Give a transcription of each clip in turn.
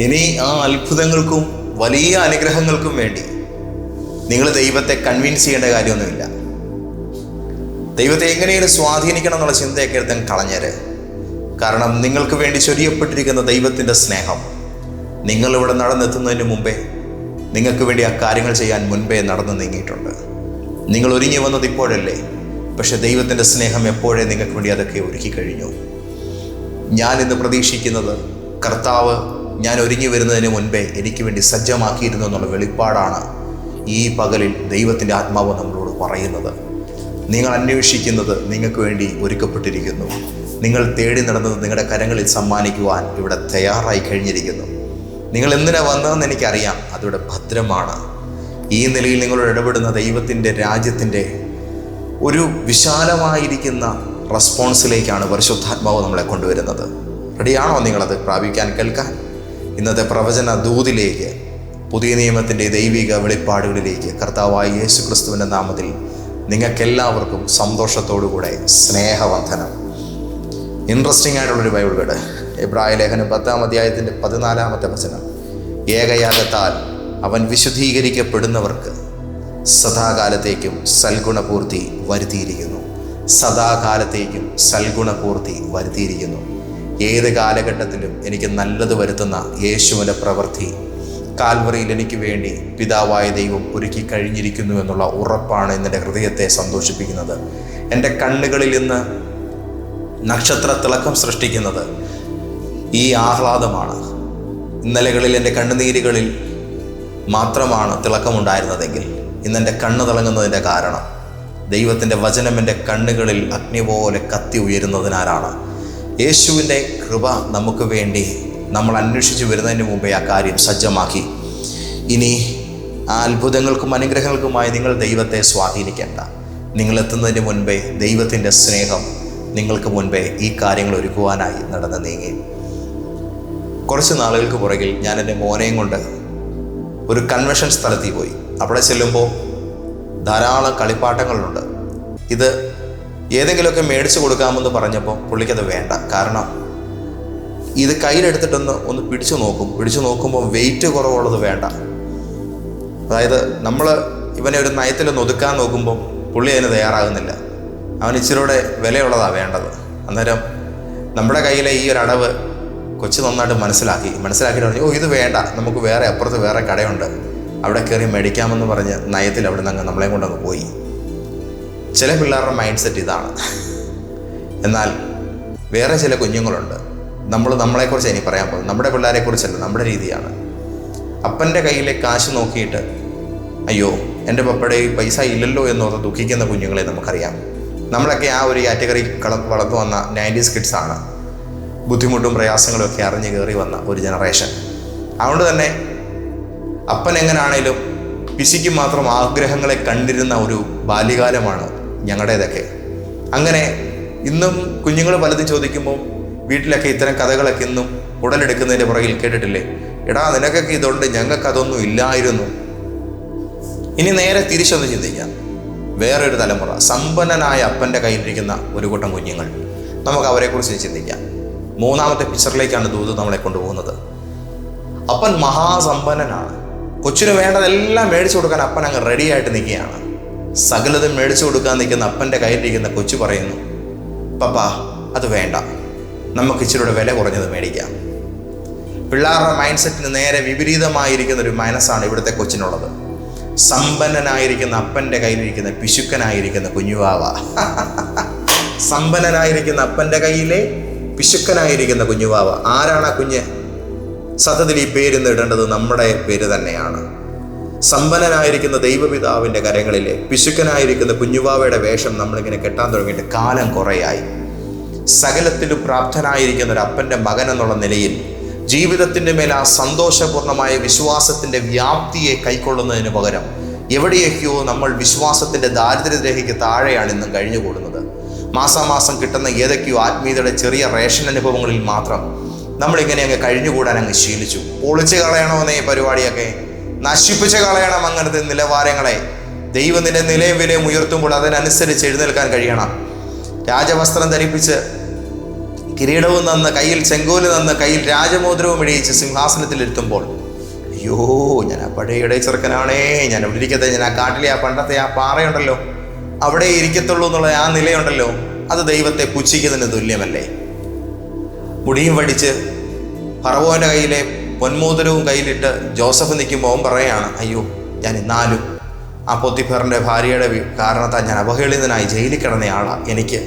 ഇനി ആ അത്ഭുതങ്ങൾക്കും വലിയ അനുഗ്രഹങ്ങൾക്കും വേണ്ടി നിങ്ങൾ ദൈവത്തെ കൺവിൻസ് ചെയ്യേണ്ട കാര്യമൊന്നുമില്ല. ദൈവത്തെ എങ്ങനെയാണ് സ്വാധീനിക്കണം എന്നുള്ള ചിന്തയൊക്കെ എടുത്ത് കളഞ്ഞേര്. കാരണം നിങ്ങൾക്ക് വേണ്ടി ചൊരിയപ്പെട്ടിരിക്കുന്ന ദൈവത്തിന്റെ സ്നേഹം നിങ്ങളിവിടെ നടന്നെത്തുന്നതിന് മുമ്പേ നിങ്ങൾക്ക് വേണ്ടി ആ കാര്യങ്ങൾ ചെയ്യാൻ മുൻപേ നടന്നു നീങ്ങിയിട്ടുണ്ട്. നിങ്ങൾ ഒരുങ്ങി വന്നത് ഇപ്പോഴല്ലേ? പക്ഷെ ദൈവത്തിന്റെ സ്നേഹം എപ്പോഴേ നിങ്ങൾക്ക് വേണ്ടി അതൊക്കെ ഒരുക്കി കഴിഞ്ഞു? ഞാൻ ഇന്ന് പ്രതീക്ഷിക്കുന്നത് കർത്താവ് ഞാൻ ഒരുങ്ങി വരുന്നതിന് മുൻപേ എനിക്ക് വേണ്ടി സജ്ജമാക്കിയിരുന്നു എന്നുള്ള വെളിപ്പാടാണ് ഈ പകലിൽ ദൈവത്തിന്റെ ആത്മാവ് നമ്മളോട് പറയുന്നത്. നിങ്ങൾ അന്വേഷിക്കുന്നത് നിങ്ങൾക്ക് വേണ്ടി ഒരുക്കപ്പെട്ടിരിക്കുന്നു. നിങ്ങൾ തേടി നടന്നത് നിങ്ങളുടെ കരങ്ങളിൽ സമ്മാനിക്കുവാൻ ഇവിടെ തയ്യാറായി കഴിഞ്ഞിരിക്കുന്നു. നിങ്ങൾ എന്തിനാ വന്നതെന്ന് എനിക്കറിയാം. അതിവിടെ ഭദ്രമാണ്. ഈ നിലയിൽ നിങ്ങളോട് ഇടപെടുന്ന ദൈവത്തിന്റെ രാജ്യത്തിന്റെ ഒരു വിശാലമായിരിക്കുന്ന റെസ്പോൺസിലേക്കാണ് പരിശുദ്ധാത്മാവ് നമ്മളെ കൊണ്ടുവരുന്നത്. റെഡിയാണോ നിങ്ങളത് പ്രാപിക്കാൻ കേൾക്കാൻ? ഇന്നത്തെ പ്രവചന ദൂതിലേക്ക് പുതിയ നിയമത്തിന്റെ ദൈവിക വെളിപ്പാടുകളിലേക്ക് കർത്താവായ യേശു ക്രിസ്തുവിന്റെ നാമത്തിൽ നിങ്ങൾക്കെല്ലാവർക്കും സന്തോഷത്തോടുകൂടെ സ്നേഹവന്ധനം ഇൻട്രസ്റ്റിംഗ് ആയിട്ടുള്ളൊരു ബൈബിൾ വേർഡ് ഇബ്രാഹിം ലേഖനം പത്താം അധ്യായത്തിന്റെ പതിനാലാമത്തെ വചനം. ഏകയാഗത്താൽ അവൻ വിശുദ്ധീകരിക്കപ്പെടുന്നവർക്ക് സദാകാലത്തേക്കും സൽഗുണപൂർത്തി വരുത്തിയിരിക്കുന്നു. സദാകാലത്തേക്കും സൽഗുണപൂർത്തി വരുത്തിയിരിക്കുന്നു. ഏത് കാലഘട്ടത്തിലും എനിക്ക് നല്ലത് വരുത്തുന്ന യേശുവിന്റെ പ്രവൃത്തി. കാൽവറിയിൽ എനിക്ക് വേണ്ടി പിതാവായ ദൈവം ഒരുക്കി കഴിഞ്ഞിരിക്കുന്നു എന്നുള്ള ഉറപ്പാണ് എന്റെ ഹൃദയത്തെ സന്തോഷിപ്പിക്കുന്നത്. എന്റെ കണ്ണുകളിൽ ഇന്ന് നക്ഷത്ര തിളക്കം സൃഷ്ടിക്കുന്നത് ഈ ആഹ്ലാദമാണ്. ഇന്നലകളിൽ എന്റെ കണ്ണുനീരുകളിൽ മാത്രമാണ് തിളക്കമുണ്ടായിരുന്നതെങ്കിൽ ഇന്ന് എന്റെ കണ്ണ് തിളങ്ങുന്നതിന്റെ കാരണം ദൈവത്തിന്റെ വചനം എന്റെ കണ്ണുകളിൽ അഗ്നി പോലെ കത്തി ഉയരുന്നതിനാലാണ്. യേശുവിന്റെ കൃപ നമുക്ക് വേണ്ടി നമ്മൾ അന്വേഷിച്ച് വരുന്നതിന് മുമ്പേ ആ കാര്യം സജ്ജമാക്കി. ഇനി ആ അത്ഭുതങ്ങൾക്കും അനുഗ്രഹങ്ങൾക്കുമായി നിങ്ങൾ ദൈവത്തെ സ്വാധീനിക്കേണ്ട. നിങ്ങൾ എത്തുന്നതിന് മുൻപേ ദൈവത്തിന്റെ സ്നേഹം നിങ്ങൾക്ക് മുൻപേ ഈ കാര്യങ്ങൾ ഒരുക്കുവാനായി നടന്ന് നീങ്ങി. കുറച്ച് നാളുകൾക്ക് പുറകിൽ ഞാൻ എന്റെ മോനെയും കൊണ്ട് ഒരു കൺവെൻഷൻ സ്ഥലത്തിൽ പോയി. അവിടെ ചെല്ലുമ്പോൾ ധാരാളം കളിപ്പാട്ടങ്ങളുണ്ട്. ഇത് ഏതെങ്കിലുമൊക്കെ മേടിച്ചു കൊടുക്കാമെന്ന് പറഞ്ഞപ്പോൾ പുള്ളിക്കത് വേണ്ട. കാരണം ഇത് കയ്യിലെടുത്തിട്ടൊന്ന് ഒന്ന് പിടിച്ചു നോക്കും. പിടിച്ചു നോക്കുമ്പോൾ വെയിറ്റ് കുറവുള്ളത് വേണ്ട. അതായത് നമ്മൾ ഇവനെ ഒരു നയത്തിലൊന്ന് ഒതുക്കാൻ നോക്കുമ്പോൾ പുള്ളി അതിന് തയ്യാറാകുന്നില്ല. അവൻ ഇച്ചിരൂടെ വിലയുള്ളതാണ് വേണ്ടത്. അന്നേരം നമ്മുടെ കയ്യിലെ ഈ ഒരു അടവ് കൊച്ചു നന്നായിട്ട് മനസ്സിലാക്കി. മനസ്സിലാക്കിയിട്ട് പറഞ്ഞു ഓ ഇത് വേണ്ട. നമുക്ക് വേറെ അപ്പുറത്ത് വേറെ കടയുണ്ട്. അവിടെ കയറി മേടിക്കാമെന്ന് പറഞ്ഞ് നയത്തിൽ അവിടെ നിന്ന് നമ്മളെയും കൊണ്ടങ്ങ് പോയി. ചില പിള്ളേരുടെ മൈൻഡ് സെറ്റ് ഇതാണ്. എന്നാൽ വേറെ ചില കുഞ്ഞുങ്ങളുണ്ട്. നമ്മൾ നമ്മളെക്കുറിച്ച് ഇനി പറയാൻ പോകും നമ്മുടെ പിള്ളേരെക്കുറിച്ചല്ല നമ്മുടെ രീതിയാണ്. അപ്പന്റെ കയ്യിലെ കാശ് നോക്കിയിട്ട് അയ്യോ എന്റെ പപ്പയുടെ ഈ പൈസ ഇല്ലല്ലോ എന്ന് എന്നോർത്ത് ദുഃഖിക്കുന്ന കുഞ്ഞുങ്ങളെ നമുക്കറിയാം. നമ്മളൊക്കെ ആ ഒരു കാറ്റഗറി കള വളർന്നു വന്ന നയന്റീസ് കിഡ്സാണ് ബുദ്ധിമുട്ടും പ്രയാസങ്ങളും ഒക്കെ അറിഞ്ഞ് കയറി വന്ന ഒരു ജനറേഷൻ അതുകൊണ്ട് തന്നെ അപ്പൻ എങ്ങനാണേലും പിശിക്ക് മാത്രം ആഗ്രഹങ്ങളെ കണ്ടിരുന്ന ഒരു ബാല്യകാലമാണ് ഞങ്ങളുടേതൊക്കെ. അങ്ങനെ ഇന്നും കുഞ്ഞുങ്ങൾ പലതും ചോദിക്കുമ്പോൾ വീട്ടിലൊക്കെ ഇത്തരം കഥകളൊക്കെ ഇന്നും ഉടലെടുക്കുന്നതിന്റെ പുറകിൽ കേട്ടിട്ടില്ലേ? എടാ നിനക്കൊക്കെ ഇതുണ്ട് ഞങ്ങൾക്ക് അതൊന്നും ഇല്ലായിരുന്നു. ഇനി നേരെ തിരിച്ചൊന്ന് ചിന്തിക്കാം. വേറൊരു തലമുറ സമ്പന്നനായ അപ്പന്റെ കയ്യിലിരിക്കുന്ന ഒരു കൂട്ടം കുഞ്ഞുങ്ങൾ. നമുക്ക് അവരെക്കുറിച്ച് ചിന്തിക്കാം. മൂന്നാമത്തെ പിക്ചറിലേക്കാണ് ദൂത് നമ്മളെ കൊണ്ടുപോകുന്നത്. അപ്പൻ മഹാസമ്പന്നനാണ്. കൊച്ചിന് വേണ്ടതെല്ലാം മേടിച്ചു കൊടുക്കാൻ അപ്പൻ അങ്ങ് റെഡി ആയിട്ട് നിൽക്കുകയാണ്. സകലതും മേടിച്ചു കൊടുക്കാൻ നിൽക്കുന്ന അപ്പന്റെ കയ്യിലിരിക്കുന്ന കൊച്ചു പറയുന്നു പപ്പാ അത് വേണ്ട. നമുക്ക് ഇച്ചിരിയുടെ വില കുറഞ്ഞത് മേടിക്കാം. പിള്ളേരുടെ മൈൻഡ് സെറ്റിന് നേരെ വിപരീതമായിരിക്കുന്ന ഒരു മനസ്സാണ് ഇവിടുത്തെ കൊച്ചിനുള്ളത്. സമ്പന്നനായിരിക്കുന്ന അപ്പന്റെ കയ്യിലിരിക്കുന്ന പിശുക്കനായിരിക്കുന്ന കുഞ്ഞുവാവ. സമ്പന്നനായിരിക്കുന്ന അപ്പന്റെ കയ്യിലെ പിശുക്കനായിരിക്കുന്ന കുഞ്ഞുവാവ. ആരാണ് ആ കുഞ്ഞ്? സത്യത്തിൽ ഈ പേരിന്ന് ഇടേണ്ടത് നമ്മുടെ പേര് തന്നെയാണ്. സമ്പന്നനായിരിക്കുന്ന ദൈവപിതാവിന്റെ കരങ്ങളിലെ പിശുക്കനായിരിക്കുന്ന കുഞ്ഞുവാവയുടെ വേഷം നമ്മളിങ്ങനെ കെട്ടാൻ തുടങ്ങിയിട്ട് കാലം കുറയായി. സകലത്തിലും പ്രാപ്തനായിരിക്കുന്ന ഒരു അപ്പന്റെ മകൻ എന്നുള്ള നിലയിൽ ജീവിതത്തിന്റെ മേൽ ആ സന്തോഷപൂർണമായ വിശ്വാസത്തിന്റെ വ്യാപ്തിയെ കൈക്കൊള്ളുന്നതിന് പകരം എവിടെയൊക്കെയോ നമ്മൾ വിശ്വാസത്തിന്റെ ദാരിദ്ര്യരേഖയ്ക്ക് താഴെയാണ് ഇന്നും കഴിഞ്ഞുകൂടുന്നത്. മാസാമാസം കിട്ടുന്ന ഏതൊക്കെയോ ആത്മീയതയുടെ ചെറിയ റേഷൻ അനുഭവങ്ങളിൽ മാത്രം നമ്മളിങ്ങനെ അങ്ങ് കഴിഞ്ഞുകൂടാൻ അങ്ങ് ശീലിച്ചു. പൊളിച്ച് കളയണമെന്നേ പരിപാടിയൊക്കെ? നശിപ്പിച്ച് കളയണം അങ്ങനത്തെ നിലവാരങ്ങളെ. ദൈവം നിന്റെ നിലയും വിലയും ഉയർത്തുമ്പോൾ അതിനനുസരിച്ച് എഴുന്നേൽക്കാൻ കഴിയണം. രാജവസ്ത്രം ധരിപ്പിച്ച് കിരീടവും നന്ന് കയ്യിൽ ചെങ്കോൽ നന്ന് കയ്യിൽ രാജമോദ്രവും ഇടിയിച്ച് സിംഹാസനത്തിലിരുത്തുമ്പോൾ അയ്യോ ഞാൻ ആ പഴയ ഇടയച്ചെറുക്കനാണേ ഞാൻ അവിടെ ഇരിക്കത്തെ ഞാൻ ആ കാട്ടിലെ ആ പണ്ടത്തെ ആ പാറയുണ്ടല്ലോ. അവിടെ ഇരിക്കത്തുള്ളൂ എന്നുള്ള ആ നിലയുണ്ടല്ലോ. അത് ദൈവത്തെ പുച്ഛിക്കുന്നതിന് തുല്യമല്ലേ? മുടിയും വടിച്ച് ഫറവോന്റെ കയ്യിലെ പൊന്മോദരവും കയ്യിലിട്ട് ജോസഫ് നിൽക്കുമ്പോൾ അവൻ പറയാണ് അയ്യോ ഞാൻ ഇന്നാലും ആ പൊത്തിഫറിന്റെ ഭാര്യയുടെ കാരണത്താൽ ഞാൻ അവഹേളിതനായി ജയിലിൽ കിടന്നയാളാണ് എനിക്ക്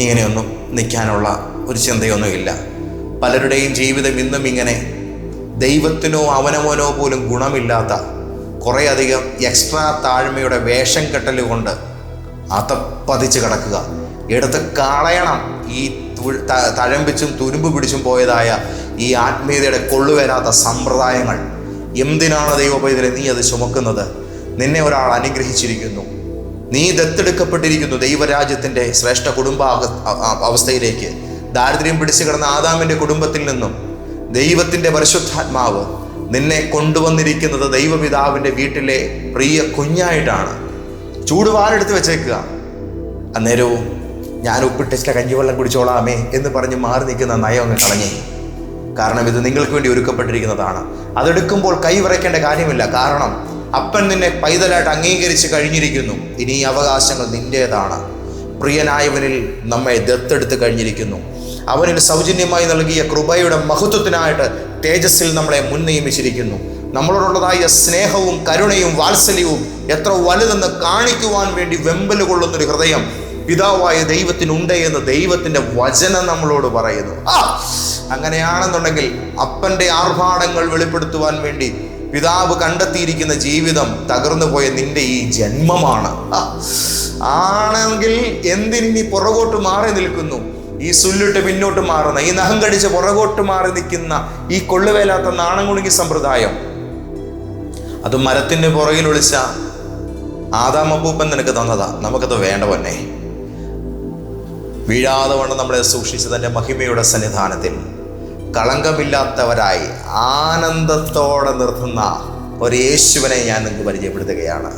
ഇങ്ങനെയൊന്നും നിൽക്കാനുള്ള ഒരു ചിന്തയൊന്നുമില്ല. പലരുടെയും ജീവിതം ഇന്നും ഇങ്ങനെ ദൈവത്തിനോ അവനവനോ പോലും ഗുണമില്ലാത്ത കുറേയധികം എക്സ്ട്രാ താഴ്മയുടെ വേഷം കെട്ടലുകൊണ്ട് അത്തപ്പതിച്ച് കിടക്കുക. എടുത്ത് കളയണം. ഈ തഴമ്പിച്ചും തുരുമ്പ് പിടിച്ചും പോയതായ ഈ ആത്മീയതയുടെ കൊള്ളുവരാത്ത സമ്പ്രദായങ്ങൾ. എന്തിനാണ് ദൈവപൈതലെ നീ അത് ചുമക്കുന്നത്? നിന്നെ ഒരാൾ അനുഗ്രഹിച്ചിരിക്കുന്നു. നീ ദത്തെടുക്കപ്പെട്ടിരിക്കുന്നു ദൈവരാജ്യത്തിന്റെ ശ്രേഷ്ഠ കുടുംബ അവസ്ഥയിലേക്ക്. ദാരിദ്ര്യം പിടിച്ചു കിടന്ന ആദാമിന്റെ കുടുംബത്തിൽ നിന്നും ദൈവത്തിന്റെ പരിശുദ്ധാത്മാവ് നിന്നെ കൊണ്ടുവന്നിരിക്കുന്നത് ദൈവപിതാവിന്റെ വീട്ടിലെ പ്രിയ കുഞ്ഞായിട്ടാണ്. ചൂടുപാലെടുത്ത് വെച്ചേക്കുക. അന്നേരവും ഞാൻ ഉപ്പിട്ടിച്ച കഞ്ഞിവെള്ളം കുടിച്ചോളാമേ എന്ന് പറഞ്ഞ് മാറി നിൽക്കുന്ന നയം അങ്ങ് കളഞ്ഞേ. കാരണം ഇത് നിങ്ങൾക്ക് വേണ്ടി ഒരുക്കപ്പെട്ടിരിക്കുന്നതാണ്. അതെടുക്കുമ്പോൾ കൈ വിറയ്ക്കേണ്ട കാര്യമില്ല. കാരണം അപ്പൻ നിന്നെ പൈതലായിട്ട് അംഗീകരിച്ച് കഴിഞ്ഞിരിക്കുന്നു. ഇനി ഈ അവകാശങ്ങൾ നിന്റേതാണ്. പ്രിയനായവനിൽ നമ്മെ ദത്തെടുത്ത് കഴിഞ്ഞിരിക്കുന്നു. അവനിൽ സൗജന്യമായി നൽകിയ കൃപയുടെ മഹത്വത്തിനായിട്ട് തേജസ്സിൽ നമ്മളെ മുൻ നിയമിച്ചിരിക്കുന്നു നമ്മളോടുള്ളതായ സ്നേഹവും കരുണയും വാത്സല്യവും എത്ര വലുതെന്ന് കാണിക്കുവാൻ വേണ്ടി വെമ്പൽ കൊള്ളുന്നൊരു ഹൃദയം പിതാവായ ദൈവത്തിനുണ്ട് എന്ന് ദൈവത്തിന്റെ വചനം നമ്മളോട് പറയുന്നു. ആ അങ്ങനെയാണെന്നുണ്ടെങ്കിൽ അപ്പന്റെ ആർഭാടങ്ങൾ വെളിപ്പെടുത്തുവാൻ വേണ്ടി പിതാവ് കണ്ടെത്തിയിരിക്കുന്ന ജീവിതം തകർന്നു പോയ നിന്റെ ഈ ജന്മമാണ്. ആണെങ്കിൽ എന്തിനി പുറകോട്ട് മാറി നിൽക്കുന്നു? ഈ സുല്ലിട്ട് പിന്നോട്ട് മാറുന്ന ഈ നഖം കടിച്ച് പുറകോട്ട് മാറി നിൽക്കുന്ന ഈ കൊള്ളുവേലാത്ത നാണം കുണുങ്ങി സമ്പ്രദായം. അത് മരത്തിന്റെ പുറകിൽ ഒളിച്ച ആദാമപ്പൂപ്പൻ നിനക്ക് തന്നതാ. നമുക്കത് വേണ്ട പൊന്നെ. വീഴാതെ വണ്ണം നമ്മളെ സൂക്ഷിച്ച് തന്റെ മഹിമയുടെ സന്നിധാനത്തിൽ. കളങ്കമില്ലാത്തവരായി ആനന്ദത്തോടെ നിർത്തുന്ന ഒരു യേശുവിനെ ഞാൻ നിങ്ങൾക്ക് പരിചയപ്പെടുത്തുകയാണ്.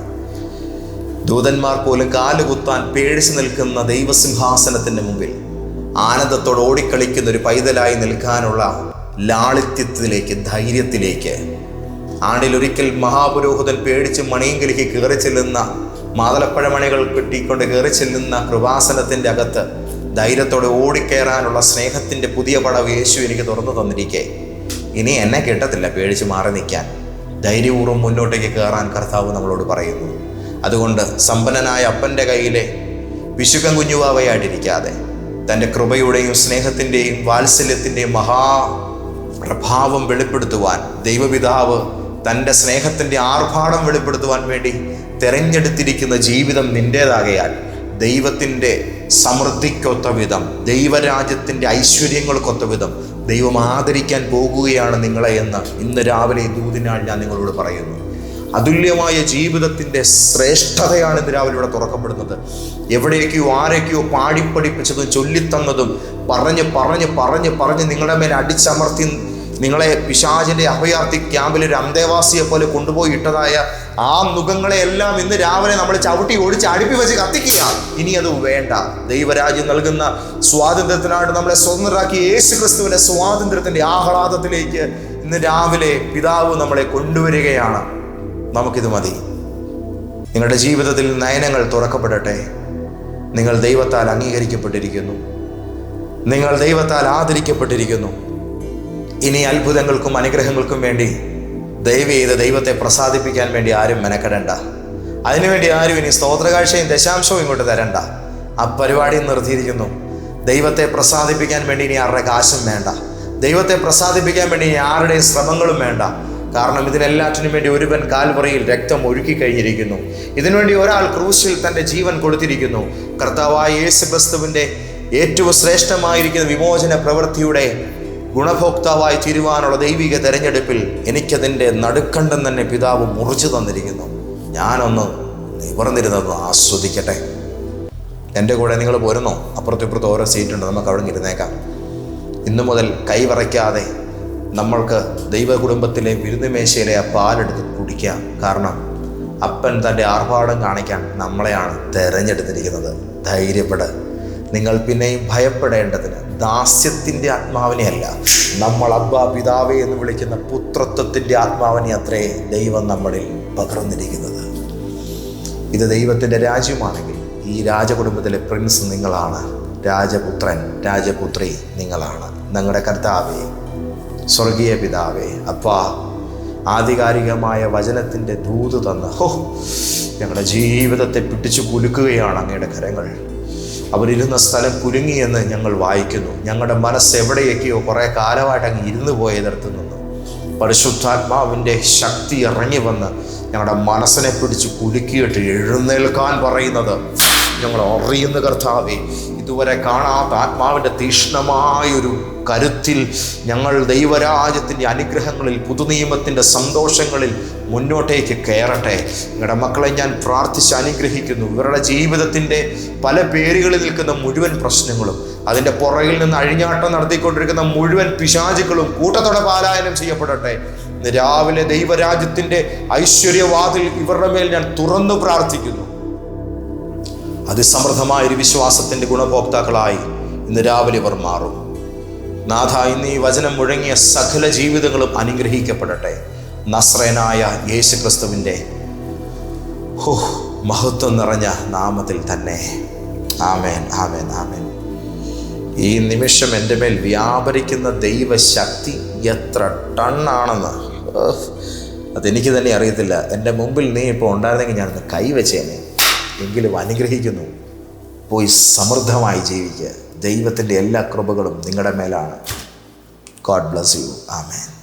ദൂതന്മാർ പോലും കാലുകുത്താൻ പേടിച്ചു നിൽക്കുന്ന ദൈവസിംഹാസനത്തിന്റെ മുമ്പിൽ ആനന്ദത്തോടെ ഓടിക്കളിക്കുന്ന ഒരു പൈതലായി നിൽക്കാനുള്ള ലാളിത്യത്തിലേക്ക് ധൈര്യത്തിലേക്ക്. ആണ്ടിലൊരിക്കൽ മഹാപുരോഹിതൻ പേടിച്ച് മണിയങ്കിലേക്ക് കയറി ചെല്ലുന്ന മാതളപ്പഴമണികൾ കിട്ടിക്കൊണ്ട് കയറി ചെല്ലുന്ന കൃപാസനത്തിന്റെ അകത്ത് ധൈര്യത്തോടെ ഓടിക്കയറാനുള്ള സ്നേഹത്തിന്റെ പുതിയ പടവ് യേശു എനിക്ക് തുറന്നു തന്നിരിക്കെ. ഇനി എന്നെ കിട്ടത്തില്ല പേടിച്ച് മാറി നിൽക്കാൻ. ധൈര്യപൂർവം മുന്നോട്ടേക്ക് കയറാൻ കർത്താവ് നമ്മളോട് പറയുന്നു. അതുകൊണ്ട് സമ്പന്നനായ അപ്പന്റെ കയ്യിലെ വിശുക്കൻ കുഞ്ഞുവാവയായിട്ടിരിക്കാതെ തന്റെ കൃപയുടെയും സ്നേഹത്തിന്റെയും വാത്സല്യത്തിന്റെയും മഹാ പ്രഭാവം വെളിപ്പെടുത്തുവാൻ ദൈവപിതാവ് തന്റെ സ്നേഹത്തിന്റെ ആർഭാടം വെളിപ്പെടുത്തുവാൻ വേണ്ടി തിരഞ്ഞെടുത്തിരിക്കുന്ന ജീവിതം നിന്റേതാകയാൽ ദൈവത്തിന്റെ സമൃദ്ധിക്കൊത്ത വിധം ദൈവരാജ്യത്തിന്റെ ഐശ്വര്യങ്ങൾക്കൊത്ത വിധം ദൈവം ആദരിക്കാൻ പോകുകയാണ് നിങ്ങളെ എന്ന് ഇന്ന് രാവിലെ ഈ ദൂതിനാൾ ഞാൻ നിങ്ങളോട് പറയുന്നു. അതുല്യമായ ജീവിതത്തിന്റെ ശ്രേഷ്ഠതയാണ് ഇന്ന് രാവിലെ ഇവിടെ തുറക്കപ്പെടുന്നത്. എവിടേക്കോ ആരൊക്കെയോ പാടിപ്പടിപ്പിച്ചതും ചൊല്ലിത്തന്നതും പറഞ്ഞ് പറഞ്ഞ് പറഞ്ഞ് പറഞ്ഞ് നിങ്ങളുടെ മേലെ അടിച്ചമർത്തി നിങ്ങളെ പിശാചിന്റെ അഭയാർത്ഥി ക്യാമ്പിൽ ഒരു അന്തേവാസിയെ പോലെ കൊണ്ടുപോയി ഇട്ടതായ ആ മുഖങ്ങളെ എല്ലാം ഇന്ന് രാവിലെ നമ്മൾ ചവിട്ടി ഓടിച്ച് അടുപ്പി വെച്ച് കത്തിക്കുക. ഇനി അത് വേണ്ട. ദൈവരാജ്യം നൽകുന്ന സ്വാതന്ത്ര്യത്തിനായിട്ട് നമ്മളെ സ്വതന്ത്രരാക്കി യേശു ക്രിസ്തുവിന്റെ സ്വാതന്ത്ര്യത്തിന്റെ ആഹ്ലാദത്തിലേക്ക് ഇന്ന് രാവിലെ പിതാവ് നമ്മളെ കൊണ്ടുവരികയാണ്. നമുക്കിത് മതി. നിങ്ങളുടെ ജീവിതത്തിൽ നയനങ്ങൾ തുറക്കപ്പെടട്ടെ. നിങ്ങൾ ദൈവത്താൽ അംഗീകരിക്കപ്പെട്ടിരിക്കുന്നു. നിങ്ങൾ ദൈവത്താൽ ആദരിക്കപ്പെട്ടിരിക്കുന്നു. ഇനി അത്ഭുതങ്ങൾക്കും അനുഗ്രഹങ്ങൾക്കും വേണ്ടി ദയവ് ചെയ്ത് ദൈവത്തെ പ്രസാദിപ്പിക്കാൻ വേണ്ടി ആരും മെനക്കെടണ്ട. അതിനുവേണ്ടി ആരും ഇനി സ്തോത്രകാഴ്ചയും ദശാംശവും ഇങ്ങോട്ട് തരണ്ട. ആ പരിപാടി നിർത്തിയിരിക്കുന്നു. ദൈവത്തെ പ്രസാദിപ്പിക്കാൻ വേണ്ടി ഇനി ആരുടെ കാശും വേണ്ട. ദൈവത്തെ പ്രസാദിപ്പിക്കാൻ വേണ്ടി ഇനി ആരുടെയും ശ്രമങ്ങളും വേണ്ട. കാരണം ഇതിനെല്ലാറ്റിനും വേണ്ടി ഒരുവൻ കാൽമുറയിൽ രക്തം ഒഴുക്കി കഴിഞ്ഞിരിക്കുന്നു. ഇതിനുവേണ്ടി ഒരാൾ ക്രൂശിൽ തന്റെ ജീവൻ കൊടുത്തിരിക്കുന്നു. കർത്താവായ യേശു ക്രിസ്തുവിന്റെ ഏറ്റവും ശ്രേഷ്ഠമായിരിക്കുന്ന വിമോചന പ്രവൃത്തിയുടെ ഗുണഭോക്താവായി തീരുവാനുള്ള ദൈവിക തെരഞ്ഞെടുപ്പിൽ എനിക്കതിന്റെ നടുക്കണ്ടം തന്നെ പിതാവ് മുറിച്ചു തന്നിരിക്കുന്നു. ഞാനൊന്ന് നിവർന്നിരുന്നത് ആസ്വദിക്കട്ടെ. എന്റെ കൂടെ നിങ്ങൾ പോരുന്നോ? അപ്പുറത്തും ഇപ്പുറത്തും ഓരോ സീറ്റുണ്ട്. നമുക്ക് അവിടെ ഇരുന്നേക്കാം. ഇന്നു മുതൽ കൈവറയ്ക്കാതെ നമ്മൾക്ക് ദൈവ കുടുംബത്തിലെ വിരുന്നുമേശയിലെ ആ പാലെടുത്ത് കുടിക്കാം കാരണം അപ്പൻ തന്റെ ആർഭാടം കാണിക്കാൻ നമ്മളെയാണ് തിരഞ്ഞെടുത്തിരിക്കുന്നത്. ധൈര്യപ്പെട്. നിങ്ങൾ പിന്നെയും ഭയപ്പെടേണ്ടതിന് ദാസ്യത്തിന്റെ ആത്മാവിനെ അല്ല. നമ്മൾ അബ്ബ പിതാവേ എന്ന് വിളിക്കുന്ന പുത്രത്വത്തിന്റെ ആത്മാവിനെ അത്രേ ദൈവം നമ്മളിൽ പകർന്നിരിക്കുന്നത്. ഇത് ദൈവത്തിന്റെ രാജ്യമാണെങ്കിൽ ഈ രാജകുടുംബത്തിലെ പ്രിൻസ് നിങ്ങളാണ്. രാജപുത്രൻ രാജപുത്രി നിങ്ങളാണ്. നിങ്ങളുടെ കർത്താവേ സ്വർഗീയ പിതാവേ അപ്പാ ആധികാരികമായ വചനത്തിന്റെ ദൂത് തന്ന് ഹോ ഞങ്ങളുടെ ജീവിതത്തെ പിടിച്ചു കുലുക്കുകയാണ് അങ്ങയുടെ കരങ്ങൾ. അവരിരുന്ന സ്ഥലം കുലുങ്ങിയെന്ന് ഞങ്ങൾ വായിക്കുന്നു. ഞങ്ങളുടെ മനസ്സ് എവിടെയൊക്കെയോ കുറേ കാലമായിട്ട് അങ്ങ് ഇരുന്ന് പോയതിടത്ത് നിന്നു. പരിശുദ്ധാത്മാവിന്റെ ശക്തി ഇറങ്ങി വന്ന് ഞങ്ങളുടെ മനസ്സിനെ പിടിച്ച് കുലുക്കിയിട്ട് എഴുന്നേൽക്കാൻ പറയുന്നത് ഞങ്ങൾ അറിയുന്ന കർത്താവേ ഇതുവരെ കാണാത്ത ആത്മാവിന്റെ തീക്ഷ്ണമായൊരു കരുത്തിൽ ഞങ്ങൾ ദൈവരാജ്യത്തിന്റെ അനുഗ്രഹങ്ങളിൽ പുതുനിയമത്തിന്റെ സന്തോഷങ്ങളിൽ മുന്നോട്ടേക്ക് കയറട്ടെ. നിങ്ങളുടെ മക്കളെ ഞാൻ പ്രാർത്ഥിച്ച് അനുഗ്രഹിക്കുന്നു. ഇവരുടെ ജീവിതത്തിന്റെ പല പേരുകളിൽ നിൽക്കുന്ന മുഴുവൻ പ്രശ്നങ്ങളും അതിന്റെ പുറകിൽ നിന്ന് അഴിഞ്ഞാട്ടം നടത്തിക്കൊണ്ടിരിക്കുന്ന മുഴുവൻ പിശാചുക്കളും കൂട്ടത്തോടെ പാലായനം ചെയ്യപ്പെടട്ടെ. ഇന്ന് രാവിലെ ദൈവരാജ്യത്തിന്റെ ഐശ്വര്യവാതിൽ ഇവരുടെ മേൽ ഞാൻ തുറന്നു പ്രാർത്ഥിക്കുന്നു. അതിസമൃദ്ധമായ ഒരു വിശ്വാസത്തിന്റെ ഗുണഭോക്താക്കളായി ഇന്ന് രാവിലെ ഇവർ മാറും. നാഥ ഇന്ന് ഈ വചനം മുഴങ്ങിയ സകല ജീവിതങ്ങളും അനുഗ്രഹിക്കപ്പെടട്ടെ. നസ്രനായ യേശു ക്രിസ്തുവിന്റെ മഹത്വം നിറഞ്ഞ നാമത്തിൽ തന്നെ. ആമേൻ ആമേൻ ആമേൻ. ഈ നിമിഷം എന്റെ മേൽ വ്യാപരിക്കുന്ന ദൈവശക്തി എത്ര ടണ്ണാണെന്ന്. അതെനിക്ക് തന്നെ അറിയത്തില്ല. എന്റെ മുമ്പിൽ നീ ഇപ്പോൾ ഉണ്ടായിരുന്നെങ്കിൽ ഞാനൊന്ന് കൈവച്ചേനെ. എങ്കിലും അനുഗ്രഹിക്കുന്നു. പോയി സമൃദ്ധമായി ജീവിക്കുക. ദൈവത്തിന്റെ എല്ലാ കൃപകളും നിങ്ങളുടെ മേലാണ്. God bless you amen.